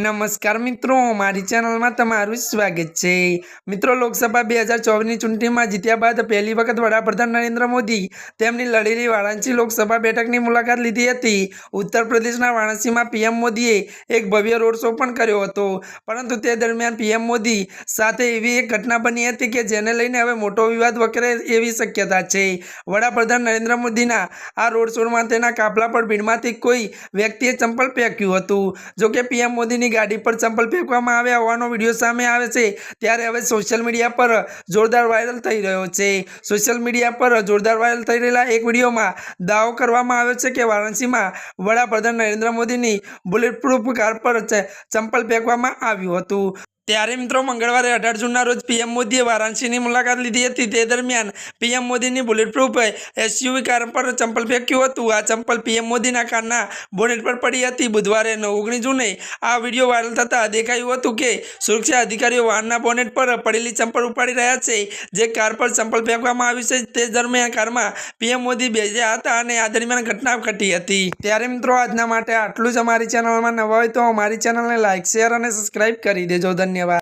નમસ્કાર મિત્રો, મારી ચેનલમાં તમારું સ્વાગત છે. મિત્રો, લોકસભા બે હજાર ચોવીસની ચૂંટણીમાં જીત્યા બાદ પહેલી વખત વડાપ્રધાન નરેન્દ્ર મોદી તેમની લડેલી વારાણસી લોકસભા બેઠકની મુલાકાત લીધી હતી. ઉત્તર પ્રદેશના વારાણસીમાં પીએમ મોદીએ એક ભવ્ય રોડ શો પણ કર્યો હતો. પરંતુ તે દરમિયાન પીએમ મોદી સાથે એવી એક ઘટના બની હતી કે જેને લઈને હવે મોટો વિવાદ વકરે એવી શક્યતા છે. વડાપ્રધાન નરેન્દ્ર મોદીના આ રોડ શોમાં તેના કાફલા પર ભીડમાંથી કોઈ વ્યક્તિએ ચંપલ ફેંક્યું હતું. જો કે પીએમ મોદીની ગાડી પર ચંપલ ફેંકવામાં આવ્યા હોવાનો વીડિયો સામે આવે છે. ત્યારે હવે સોશિયલ મીડિયા પર જોરદાર વાયરલ થઈ રહ્યો છે. સોશિયલ મીડિયા પર જોરદાર વાયરલ થઈ રહેલા એક વિડીયોમાં દાવો કરવામાં આવ્યો છે કે વારાણસીમાં વડાપ્રધાન નરેન્દ્ર મોદીની બુલેટ પ્રૂફ કાર પર ચંપલ ફેંકવામાં આવ્યું હતું. ત્યારે મિત્રો મંગળવારે અઢાર જૂનના રોજ પીએમ મોદીએ વારાણસીની મુલાકાત લીધી હતી. તે દરમિયાન પીએમ મોદીની બુલેટ પ્રૂફ એસયુવી કાર પર ચંપલ ફેંક્યું હતું. આ ચંપલ પીએમ મોદીના કારના બોનેટ પર પડી હતી. બુધવારે ઓગણીસ જૂને આ વીડિયો વાયરલ થતાં દેખાયું હતું કે સુરક્ષા અધિકારીઓ વાહનના બોનેટ પર પડેલી ચંપલ ઉપાડી રહ્યા છે. જે કાર પર ચંપલ ફેંકવામાં આવી છે. તે દરમિયાન કારમાં પીએમ મોદી બેસ્યા હતા અને આ દરમિયાન ઘટના ઘટી હતી. ત્યારે મિત્રો આજના માટે આટલું જ. અમારી ચેનલમાં નવા હોય તો અમારી ચેનલને લાઇક શેર અને સબસ્ક્રાઇબ કરી દેજો. ધન્યવાદ. धन्यवाद